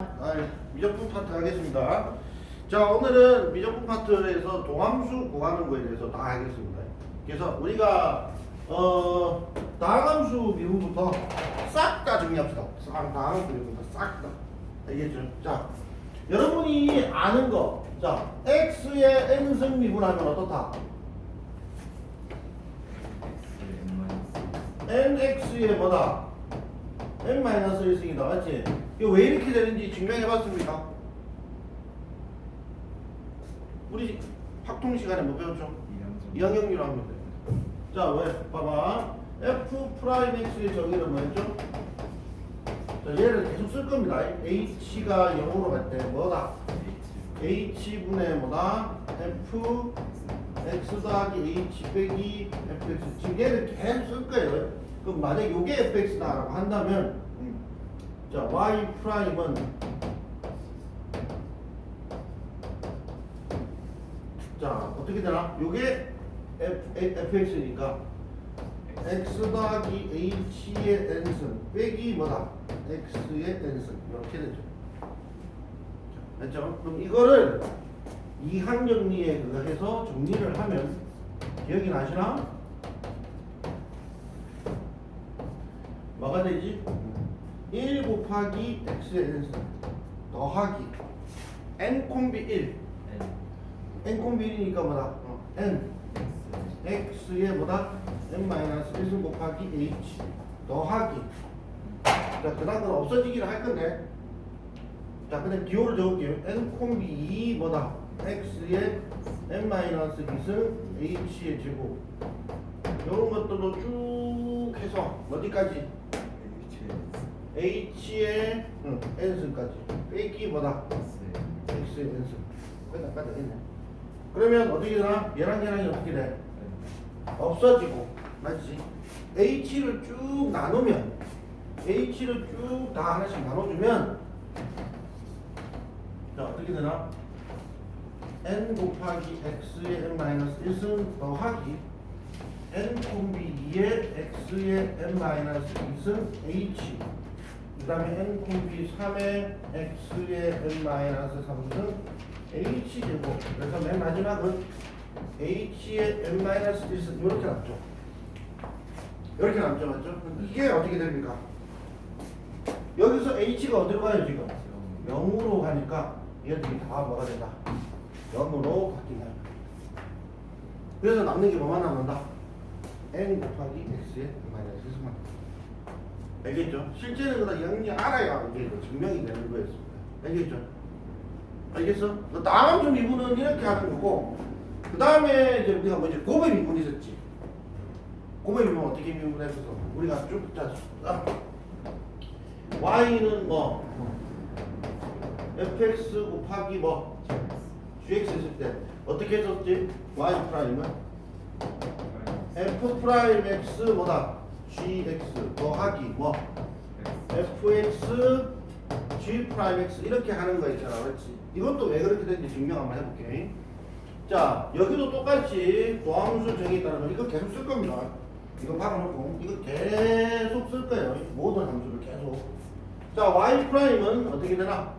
아, 미적분 파트 하겠습니다. 자, 오늘은 미적분 파트에서 동함수 구하는 거에 대해서 다 하겠습니다. 그래서 우리가 어, 다항함수 미분부터 싹 다 정리합시다. 싹 다항함수 미분부터 싹 다. 알겠죠? 자, 여러분이 아는 거. 자, x의 n승 미분하면 어떻다? nx의 뭐다? n-1승이다. 맞지? 이거 왜 이렇게 되는지 증명해봤습니까? 우리 확통 시간에 뭐 배웠죠? 이항형률 하면 돼. 자, 왜? 봐봐. f 프라임 x의 정의는 뭐였죠? 자, 얘를 계속 쓸 겁니다. h가 0으로 갈 때 뭐다? h분의 뭐다? f x 더하기 h 빼기 fx 지금 얘를 계속 쓸 거예요. 그럼 만약 요게 fx다라고 한다면 음, 자 y 프라임은 자 어떻게 되나? 요게 f, fx니까 x 더하기 h의 n승 빼기 뭐다? x의 n승 이렇게 되죠. 자, 됐죠? 그럼 이거를 이항 정리에 그거 해서 정리를 하면 기억이 나시나? 뭐가 되지? 1 곱하기 x의 n승 더하기 n 콤비 1 n 콤비 1이니까 뭐다? 어, n x의 뭐다? n 마이너스 1승 곱하기 h 더하기 자, 그 다음 건 없어지기를 할 건데 자, 근데 기호를 적을게요. n 콤비 2 뭐다? x의 n 마이너스 2승 h의 제곱 이런 것들도 쭉 해서 어디까지? H의 응, n승까지 빼기 뭐다? x의 n승 끝까지 됐네. 그러면 어떻게 되나? 얘랑 얘랑이 어떻게 돼? 없어지고 맞지? h를 쭉 나누면 h를 쭉 다 하나씩 나눠주면 자 어떻게 되나? n 곱하기 x의 n 마이너스 1승 더하기 n 콤비 2의 x의 n 마이너스 2승 h 그 다음에 n 콤비 3의 x의 n 마이너스 3승 h 제곱 그래서 맨 마지막은 h의 n 마이너스 1승 이렇게 남죠 이렇게 남죠 맞죠? 이게 어떻게 됩니까? 여기서 h가 어디로 가요 지금? 0으로 가니까 얘들이 다 뭐가 된다? 0으로 바뀐다. 그래서 남는 게 뭐만 남는다? n 곱하기 x의 마이너스 1승만. 알겠죠? 실제는 그다 영리 알아야 이게 그 증명이 되는 거였습니다. 알겠죠? 알겠어? 그 다음 좀 미분은 이렇게 하는 거고, 그 다음에 이제 우리가 뭐 이제 고배 미분이 있었지. 고배 미분 어떻게 미분했어서 우리가 쭉 자, 아, y는 뭐 fx 곱하기 뭐 gx 했을 때 어떻게 했었지? y 프라임은 f 프라임 x 뭐다? Gx 더하기 뭐 fx g 프라임 x 이렇게 하는 거 있잖아, 그렇지? 이것도 왜 그렇게 되는지 증명 한번 해볼게. 자, 여기도 똑같이 도함수 정의 따르면 이거 계속 쓸 겁니다. 이거 박아놓고 이거 계속 쓸 거예요. 모든 함수를 계속. 자, y 프라임은 어떻게 되나?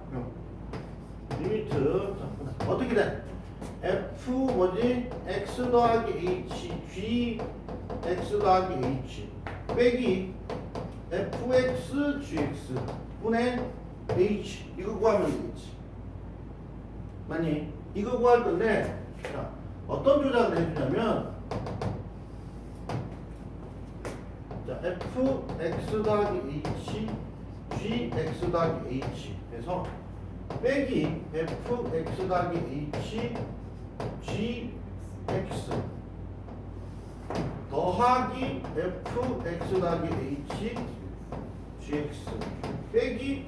리미트 자, 어떻게 돼? f 뭐지? x 더하기 h g x 더하기 h 빼기 fx gx 분의 h. 이거 구하면 되겠지. 맞니? 이거 구할 건데 자, 어떤 조작을 해주냐면 자 f x 더하기 h. 해서 빼기 f x 더하기 h g x 더하기 f x 더하기 h g x 빼기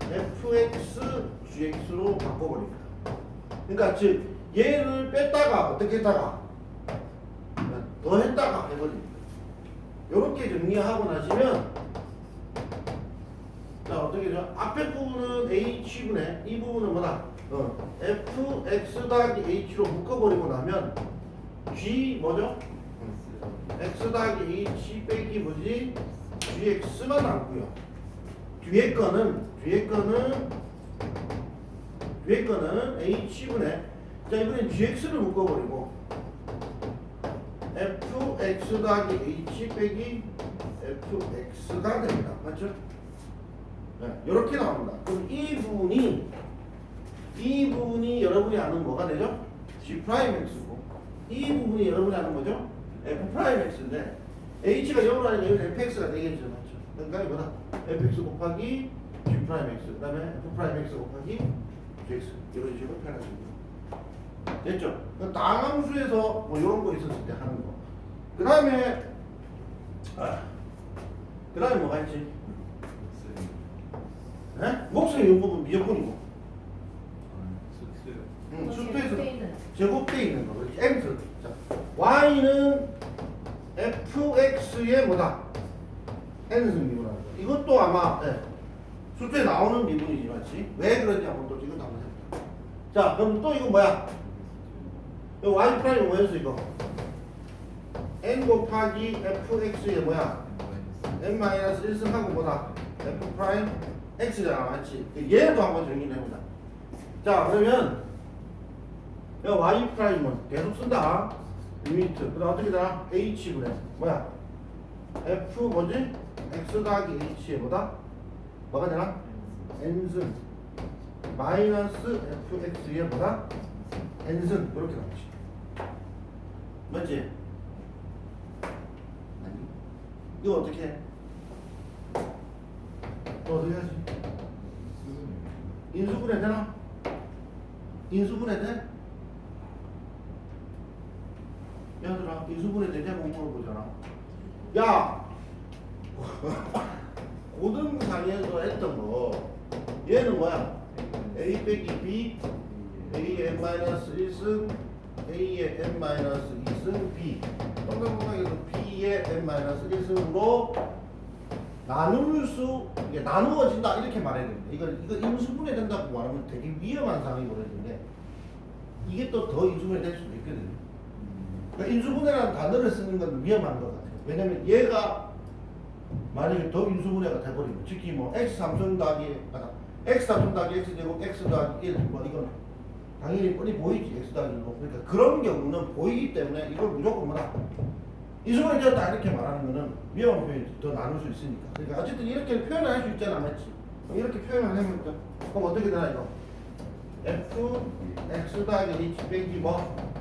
f x g x로 바꿔버립니다. 그러니까 즉 얘를 뺐다가 어떻게 했다가 더 했다가 해버립니다. 이렇게 정리하고 나시면 자 어떻게 죠 앞에 부분은 h분의 이 부분은 뭐다? 어, fx 더하기 h로 묶어버리고 나면 g 뭐죠? X 더하기 h 빼기 뭐지? gx만 남고요. 뒤에 거는 뒤에 거는 위에 거는 h분의 자 이번엔 gx를 묶어버리고 fx 더하기 h 빼기 fx가 됩니다. 맞죠? 네, 이렇게 나옵니다. 그럼 이 부분이 이 부분이 여러분이 아는 뭐가 되죠? g 프라임 x고 이 부분이 여러분이 아는 뭐죠? F 프라임 x인데 h가 0으로 하니까 fx가 되겠죠, 맞죠? 그러니까 이거다 fx 곱하기 g 프라임 x 그 다음에 f 프라임 x 곱하기 gx 이런 식으로 표현하시면 됐죠? 그 다함수에서 뭐 이런 거 있었을 때 하는 거. 그 다음에 아, 그 다음에 뭐가 있지? 네? 목소리 이 부분 미적분이고 응, 수투에서 제곱돼 있는 거 그렇지 x 자, y는 fx의 뭐다? n승 미분하는 거 이것도 아마 네, 수투에 나오는 미분이지 맞지 왜 그런지 한번 또 이것도 한번 해볼까 자 그럼 또 이거 뭐야? 이 y 프라임 뭐였어 이거? n 곱하기 fx의 뭐야? n 마이너스 1승하고 뭐다? f 프라임 x잖아 맞지 얘도 한번 정리를 해보자. 자 그러면 야, y 프라임은 계속 쓴다. 유니트. 그다음 어떻게 되나? h분의 뭐야? f 뭐지? x 더하기 h의 뭐다? 뭐가 되나? n승 마이너스 fx의 뭐다? n승 이렇게 나오지. 맞지? 아니. 이거 어떻게 해? 또 어떻게 하지? 인수분해 되나? 인수분해 돼? 얘들아 인수분해 되냐 못 물어보잖아 야 고등상에서 했던 거 얘는 뭐야 a 빼기 b a의 n 마이너스 1승 a의 n 마이너스 2승 b 동그랗게서 b의 n 마이너스 1승으로 나눌 수 이게 나누어진다 이렇게 말해야 됩니다. 이거 이거 인수분해 된다고 말하면 되게 위험한 상황이 벌어지는데 이게 또 더 인수분해 될 수도 있거든요. 그러니까 인수분해라는 단어를 쓰는 건 위험한 것 같아요. 왜냐면 얘가 만약에 더 인수분해가 돼버리면 특히 뭐 x 삼성 더하기 아까 x 삼성 더하기 x 제곱 x 더하기 1 뭐 이건 당연히 뻔히 보이지 x 더하기 1로 그러니까 그런 경우는 보이기 때문에 이걸 무조건 뭐라? 인수분해 되었다 이렇게 말하는 거는 위험한 표현이 더 나눌 수 있으니까. 그러니까 어쨌든 이렇게 표현을 할 수 있잖아 맞지? 이렇게 표현을 또 그럼 어떻게 되나 이거? F x 더하기 h 빼기 뭐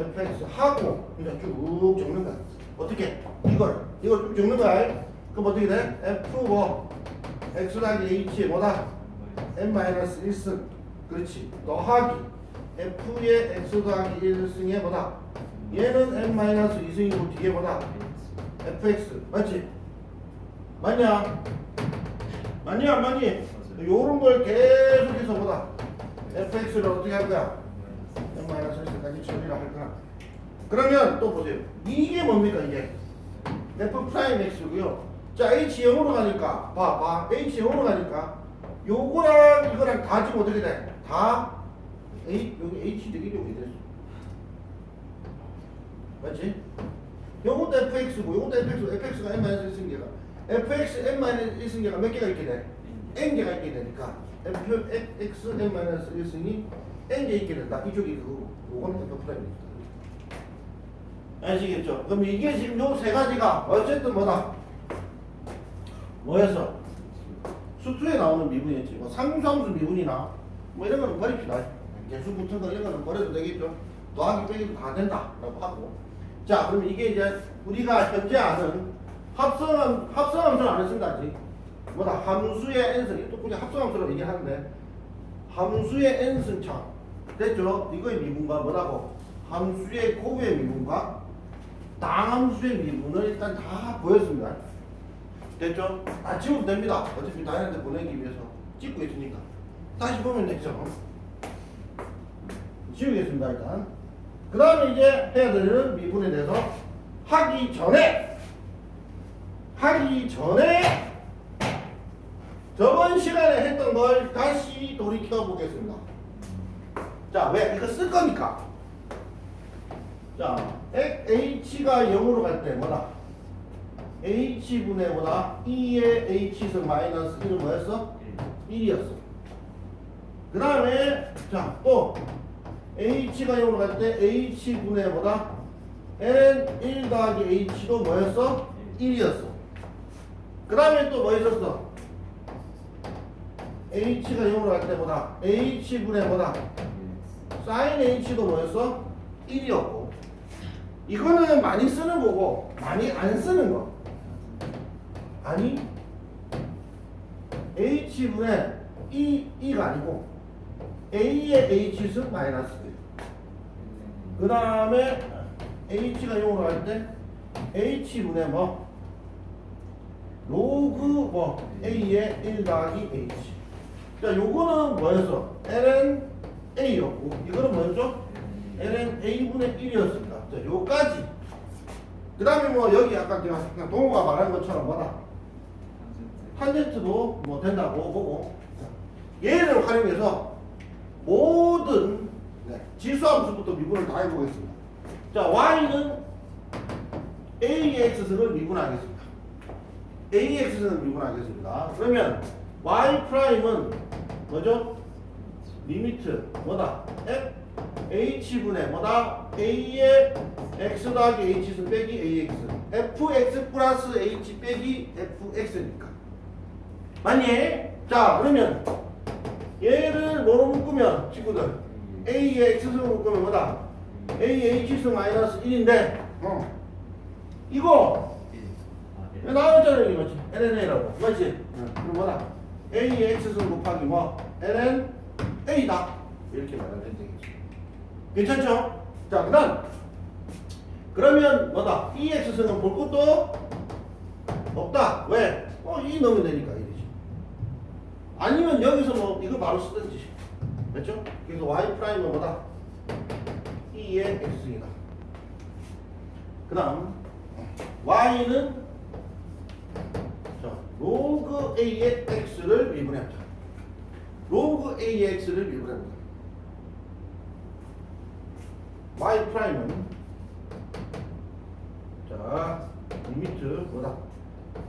fx 하고 그냥 쭉 적는 거야. 어떻게? 이걸 이걸 쭉 적는 거야. 그럼 어떻게 돼? f 뭐 x 더하기 h의 뭐다? n 마이너스 1승. 그렇지. 더하기 f의 x 더하기 1승의 뭐다? 얘는 n 마이너스 2승이고 뒤에 뭐다? fx 맞지? 맞냐? 맞냐 안 맞니? 요런 걸 계속해서 뭐다? fx를 어떻게 할 거야? N 마이너스 1승까지 처리를 할 거야. 그러면 또 보세요. 이게 뭡니까 이게? f 프라임 x고요. 자 h 0으로 가니까 봐 봐. h 0으로 가니까 요거랑 이거랑 다 지금 어떻게 돼? 다 h 여기 h 되게 여기 됐어. 맞지? 요것도 fx고 요것도 fx고 fx가 n 마이너스 1승계가 fx n 마이너스 1승계가 몇 개가 있게 돼? n 개가 있게 되니까 f x n 마이너스 1승이 n 개 있게 된다. 이쪽이 그거고 요거는 f 프라임입니다. 아시겠죠? 그럼 이게 지금 요 세 가지가 어쨌든 뭐다? 뭐였어? 수투에 나오는 미분이었지. 뭐 상수함수 미분이나 뭐 이런 거는 버립시다. 개수 붙은 거 이런 거는 버려도 되겠죠. 더하기 빼기도 다 된다 라고 하고. 자, 그럼 이게 이제 우리가 현재 아는 합성함 합성함수는 안 했습니다 아직. 뭐다? 함수의 n승. 또 굳이 합성함수로 얘기하는데 함수의 n승차 됐죠? 이거의 미분과 뭐라고? 함수의 곱의 미분과 당함수의 미분을 일단 다 보였습니다. 됐죠? 다 지워도 됩니다. 어차피 다이한테 보내기 위해서 찍고 있으니까. 다시 보면 되죠. 지우겠습니다, 일단. 그 다음에 이제 해야 되는 미분에 대해서 하기 전에, 하기 전에 저번 시간에 했던 걸 다시 돌이켜 보겠습니다. 자, 왜? 이거 쓸 거니까. 자, h가 0으로 갈 때 뭐다? h분의 뭐다? 2의 h승 마이너스 1은 뭐였어? 1이었어. 그 다음에 자 또 h가 0으로 갈 때 h분의 뭐다? ln 1 더하기 h도 뭐였어? 1이었어 그 다음에 또 뭐 있었어? h가 0으로 갈때 뭐다? h분의 뭐다? Sin h도 뭐였어? 1이었고 이거는 많이 쓰는 거고 많이 안 쓰는 거 아니 h분의 2, 2가 아니고 a의 h승 마이너스 1. 그 다음에 h가 0으로 갈 때 h분의 뭐 로그 뭐 a의 1 더하기 h 자 요거는 뭐였어? ln a였고 이거는 뭐였죠? ln a분의 1이었습니다 자 요까지 그 다음에 뭐 여기 아까 그냥 동호가 말한 것처럼 뭐다 탄젠트도 뭐 된다고 보고 자, 얘를 활용해서 모든 네, 지수함수부터 미분을 다 해보겠습니다. 자, y는 ax승을 미분하겠습니다. ax승을 미분하겠습니다. 그러면 y 프라임은 뭐죠? 리미트 뭐다? f h분의 뭐다? a의 x 더하기 h승 빼기 ax fx 플러스 h 빼기 fx니까 맞니? 자 그러면 얘를 뭐로 묶으면 친구들 a의 x승으로 묶으면 뭐다? a h승 마이너스 1인데 어. 이거 왜 나왔잖아 여기 맞지? lna라고 맞지? 그럼 뭐다? a의 x승 곱하기 뭐? ln a다 이렇게 말하면 되겠지 괜찮죠? 자 그 다음 그러면 뭐다? e x승은 볼 것도 없다 왜? 어, 2 넣으면 되니까 이러지 아니면 여기서 뭐 이거 바로 쓰든지 맞죠? 그래서 y 프라임은 뭐다? 2의 x승이다 그 다음 y는 자, 로그 a의 x를 미분해보자 로그 a의 x를 미분해보자 y 프라임은 자 리미트 뭐다?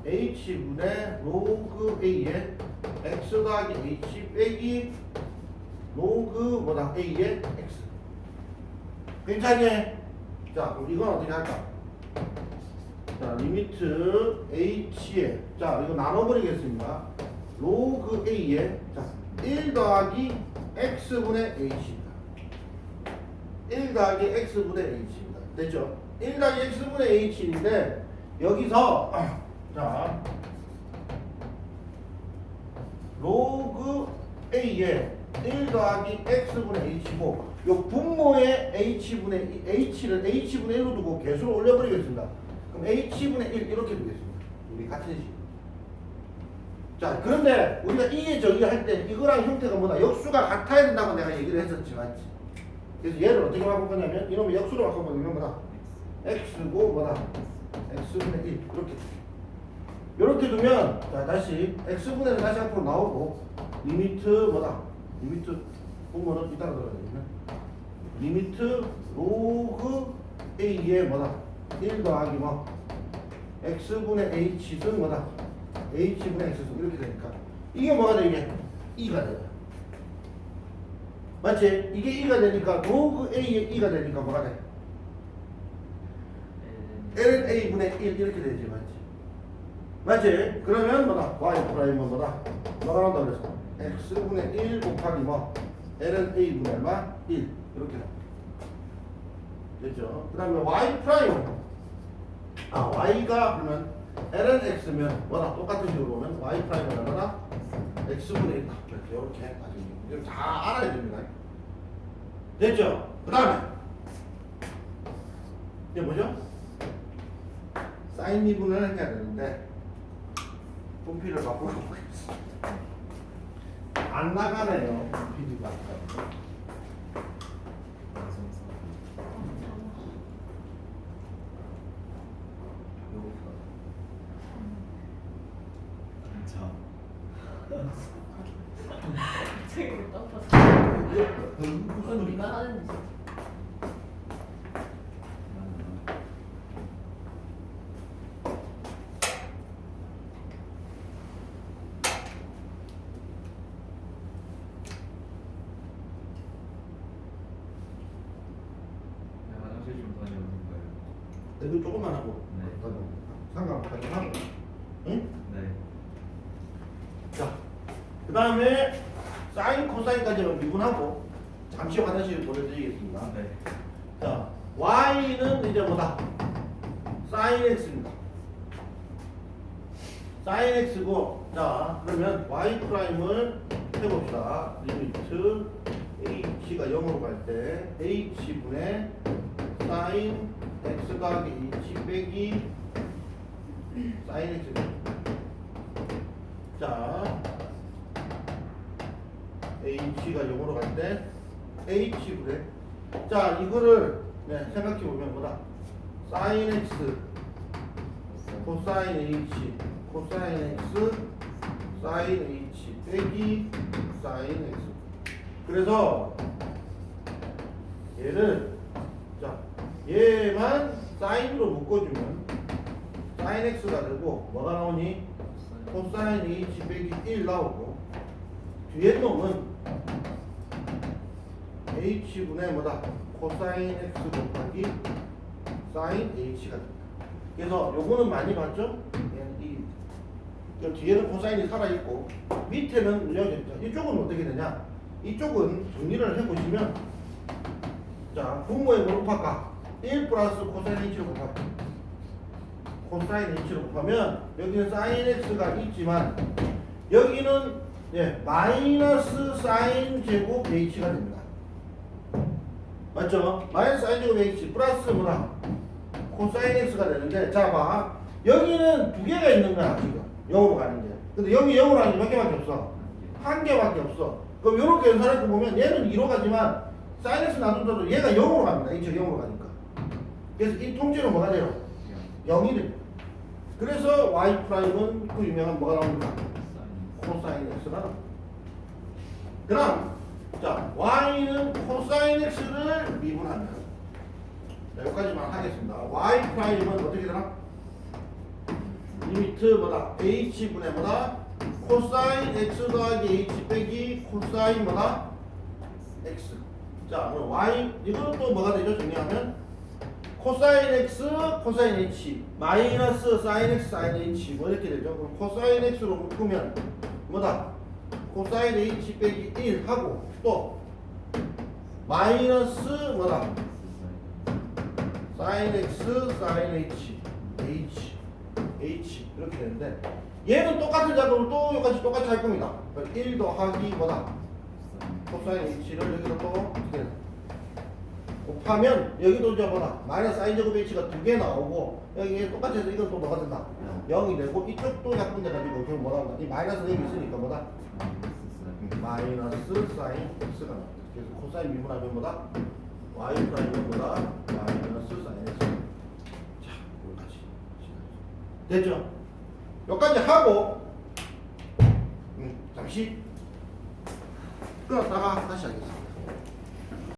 h분의 로그 a의 x 더하기 h 빼기 로그 뭐다 a의 x 괜찮니? 자 그럼 이건 어떻게 할까? 자 리미트 h에 자 이거 나눠버리겠습니다 로그 a에 자 1 더하기 x분의 h입니다 1 더하기 x분의 h입니다 됐죠? 1 더하기 x분의 h인데 여기서 자 로그 a에 1 더하기 x분의 h고 요 분모의 h분의 h를 h분의 1로 두고 개수를 올려버리겠습니다. 그럼 h분의 1 이렇게 두겠습니다. 우리 같은 식. 자 그런데 우리가 이게 저기 할때 이거랑 형태가 뭐다? 역수가 같아야 된다고 내가 얘기를 했었지 맞지? 그래서 얘를 어떻게 바꿀 거냐면 이놈의 역수로 바꾸면 이건 뭐다? x고 뭐다? x분의 1 이렇게 이렇게 두면 자 다시 x분의 1 다시 앞으로 나오고 리미트 뭐다? 리미트 분모는 이따가 들어가야 되겠네 리미트 로그 a의 뭐다? 1 더하기 뭐 x분의 h승 뭐다? H분의 x승 이렇게 되니까 이게 뭐가 돼 이게? 2가 돼요 맞지? 이게 2가 되니까 로그 a의 2가 되니까 뭐가 돼? ln a분의 1 이렇게 되지 맞지? 맞지? 그러면 뭐다? y 프라임은 뭐다? 뭐가 나온다 그랬어? x분의 1 곱하기 뭐? ln a분의 얼마? 1 이렇게 나와 됐죠? 그 다음에 y 프라임 아 y가 그러면 ln x면 뭐다? 똑같은 식으로 보면 y 프라임은 얼마다? x분의 1 이렇게 이렇게 이걸 다 알아야 됩니다 됐죠? 그 다음에 이게 뭐죠? 사인 미분을 해야 되는데 분필을 바꾸고 보겠습니다. 안 나가네요. PD가. 되게 답답하다. 그 무슨 우리가 우리가 하는 짓. 이거 조금만 하고 네. 상관없다고 하고 응? 네. 자, 그 다음에 사인, 코사인까지는 미분하고 잠시 화장실 보내드리겠습니다. 네. 자, y는 이제 뭐다? 사인 x입니다. 사인 x고, 자, 그러면 y 프라임을 해봅시다. 리미트 h가 0으로 갈 때 h분의 사인 x 더하기 h 빼기 사인 x 자, h가 0으로 갈 때 h분의 자, 이거를 네, 생각해 보면 뭐다? 사인 x 코사인 h 코사인 x 사인 h 빼기 사인 x. 그래서 얘를 자 얘만 사인으로 묶어주면 사인 x가 되고 뭐가 나오니 코사인 h 빼기 1 나오고 뒤에 놈은 h분의 뭐다 코사인 x 곱하기 사인 h가 됩니다. 그래서 요거는 많이 봤죠? 얘는 이, 요 뒤에는 코사인이 살아있고 밑에는 여기 이쪽은 어떻게 되냐? 이쪽은 정리를 해보시면 자뭘 곱할까? 1 플러스 코사인 h를 곱할까? 코사인 h를 곱하면 여기는 사인 x가 있지만 여기는 예, 마이너스 사인 제곱 h가 됩니다. 맞죠? 마이너스 사인 제곱 h 플러스 뭐다? 코사인 x가 되는데 자 봐. 여기는 두 개가 있는 거야 지금 0으로 가는 게. 근데 여기 0으로 가는 게 몇 개밖에 없어? 한 개밖에 없어. 그럼 이렇게 연산해 보면 얘는 2로 가지만 사인 x 놔둔다도 얘가 0으로 갑니다. h가 0으로 가니까. 그래서 이 통째로 뭐가 돼요? 0이 됩니다. 그래서 y 프라임은 그 유명한 뭐가 나옵니까? 코사인 x가 나옵니다. 그럼 자 y는 코사인 x를 미분하면 자, 여기까지만 하겠습니다. y 프라임은 어떻게 되나? 리미트 뭐다? h분의 뭐다? 코사인 x 더하기 h 빼기 코사인 뭐다? x. 자, 그럼 y 이거는 또 뭐가 되죠? 정리하면 코사인 x, 코사인 h 마이너스 사인 x, 사인 h 뭐 이렇게 되죠? 그럼 코사인 x로 묶으면 뭐다? 코사인 h 빼기 1 하고 또 마이너스 뭐다? 사인 x, 사인 h, h, h 이렇게 되는데 얘는 똑같은 작업을 또 여기까지 똑같이 할 겁니다. 1 더하기 뭐다? 코사인 h를 여기서 또 어떻게 되나? 곱하면 여기도 뭐다? 마이너스 사인 제곱 h가 두 개 나오고 여기 똑같이 해서 이건 또 뭐가 된다? 0이 되고 이쪽도 약분 돼가지고 그럼 뭐라 한다? 이 마이너스 4개 있으니까 뭐다? 마이너스 사인 x가 나옵니다. 그래서 코사인 미분하면 뭐다? y 프라임은 뭐다? 마이너스 사인 x. 자, 여기까지. 됐죠? 여기까지 하고 음, 잠시 끊었다가 다시 하겠습니다.